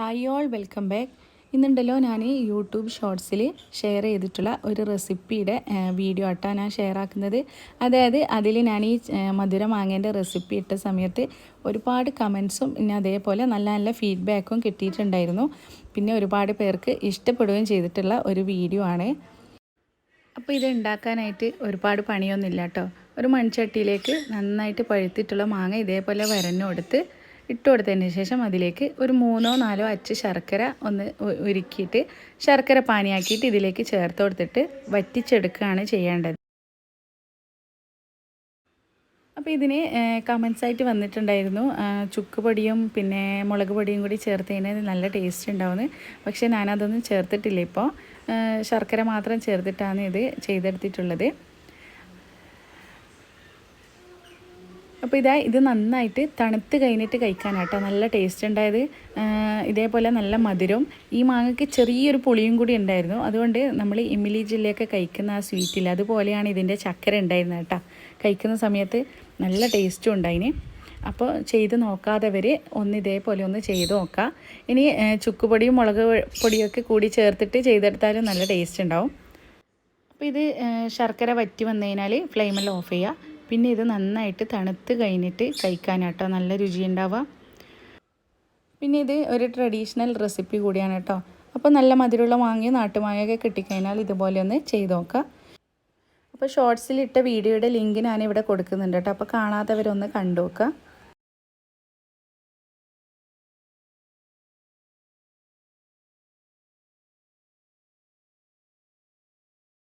Hi all welcome back ഇന്നുണ്ടല്ലോ ഞാൻ YouTube ഷോർട്സിൽ share ചെയ്തിട്ടുള്ള ഒരു റെസിപ്പിയുടെ വീഡിയോ ആട്ടാണ് ഞാൻ ഷെയർ ആക്കുന്നത്. അതായത് അതിൽ ഞാൻ ഈ മധുര മാങ്ങേന്റെ റെസിപ്പി ഇട്ട സമയത്ത് ഒരുപാട് കമൻസും പിന്നെ അതേപോലെ നല്ല നല്ല ഫീഡ്ബാക്കും കിട്ടിയിട്ടുണ്ടായിരുന്നു. പിന്നെ ഒരുപാട് പേർക്ക് ഇഷ്ടപ്പെടുകയും ചെയ്തിട്ടുള്ള ഒരു വീഡിയോ ആണ്. അപ്പോൾ ഇത് ഉണ്ടാക്കാനായിട്ട് ഒരുപാട് പണിയൊന്നുമില്ല കേട്ടോ ഒരു മൺചട്ടിയിലേക്ക് നന്നായിട്ട് പഴുത്തിട്ടുള്ള മാങ്ങ ഇതേപോലെ വരഞ്ഞു കൊടുത്ത് ഇട്ട് കൊടുത്തതിന് ശേഷം അതിലേക്ക് ഒരു മൂന്നോ നാലോ അച്ച് ശർക്കര ഒന്ന് ഉരുക്കിയിട്ട് ശർക്കര പാനിയാക്കിയിട്ട് ഇതിലേക്ക് ചേർത്ത് കൊടുത്തിട്ട് വറ്റിച്ചെടുക്കുകയാണ് ചെയ്യേണ്ടത്. അപ്പോൾ ഇതിന് കമൻസ് ആയിട്ട് വന്നിട്ടുണ്ടായിരുന്നു. ചുക്ക് പൊടിയും പിന്നെ മുളക് പൊടിയും കൂടി ചേർത്ത് കഴിഞ്ഞാൽ നല്ല ടേസ്റ്റ് ഉണ്ടാവുന്നു പക്ഷേ ഞാനതൊന്നും ചേർത്തിട്ടില്ല ഇപ്പോൾ. ശർക്കര മാത്രം ചേർത്തിട്ടാണ് ഇത് ചെയ്തെടുത്തിട്ടുള്ളത്. അപ്പോൾ ഇതാ ഇത് നന്നായിട്ട് തണുത്ത് കഴിഞ്ഞിട്ട് കഴിക്കാനാട്ടോ. നല്ല ടേസ്റ്റ് ഉണ്ടായത്. ഇതേപോലെ നല്ല മധുരവും ഈ മാങ്ങയ്ക്ക് ചെറിയൊരു പുളിയും കൂടി ഉണ്ടായിരുന്നു. അതുകൊണ്ട് നമ്മൾ ഇമിലി ജില്ലയൊക്കെ കഴിക്കുന്ന ആ സ്വീറ്റിൽ അതുപോലെയാണ് ഇതിന്റെ ചക്കര ഉണ്ടായിരുന്നത് കേട്ടോ. കഴിക്കുന്ന സമയത്ത് നല്ല ടേസ്റ്റും ഉണ്ടായിന്. അപ്പോൾ ചെയ്ത് നോക്കാത്തവർ ഒന്ന് ഇതേപോലെ ഒന്ന് ചെയ്ത് നോക്കാം. ഇനി ചുക്കുപൊടിയും മുളക് പൊടിയൊക്കെ കൂടി ചേർത്തിട്ട് ചെയ്തെടുത്താലും നല്ല ടേസ്റ്റ് ഉണ്ടാവും. അപ്പോൾ ഇത് ശർക്കര വറ്റി വന്നു കഴിഞ്ഞാൽ ഫ്ലെയിമെല്ലാം ഓഫ് ചെയ്യുക പിന്നെ ഇത് നന്നായിട്ട് തണുത്ത് കഴിഞ്ഞിട്ട് കഴിക്കാനാട്ടോ. നല്ല രുചി ഉണ്ടാവുക പിന്നെ ഇത് ഒരു ട്രഡീഷണൽ റെസിപ്പി കൂടിയാണ് കേട്ടോ. അപ്പോൾ നല്ല മധുരമുള്ള മാങ്ങയും നാട്ടുമാങ്ങയൊക്കെ കിട്ടിക്കഴിഞ്ഞാൽ ഇതുപോലെ ഒന്ന് ചെയ്ത് നോക്കാം. അപ്പോൾ ഷോർട്സിലിട്ട വീഡിയോയുടെ ലിങ്ക് ഞാനിവിടെ കൊടുക്കുന്നുണ്ട് കേട്ടോ. അപ്പോൾ കാണാത്തവരൊന്ന് കണ്ടു നോക്കുക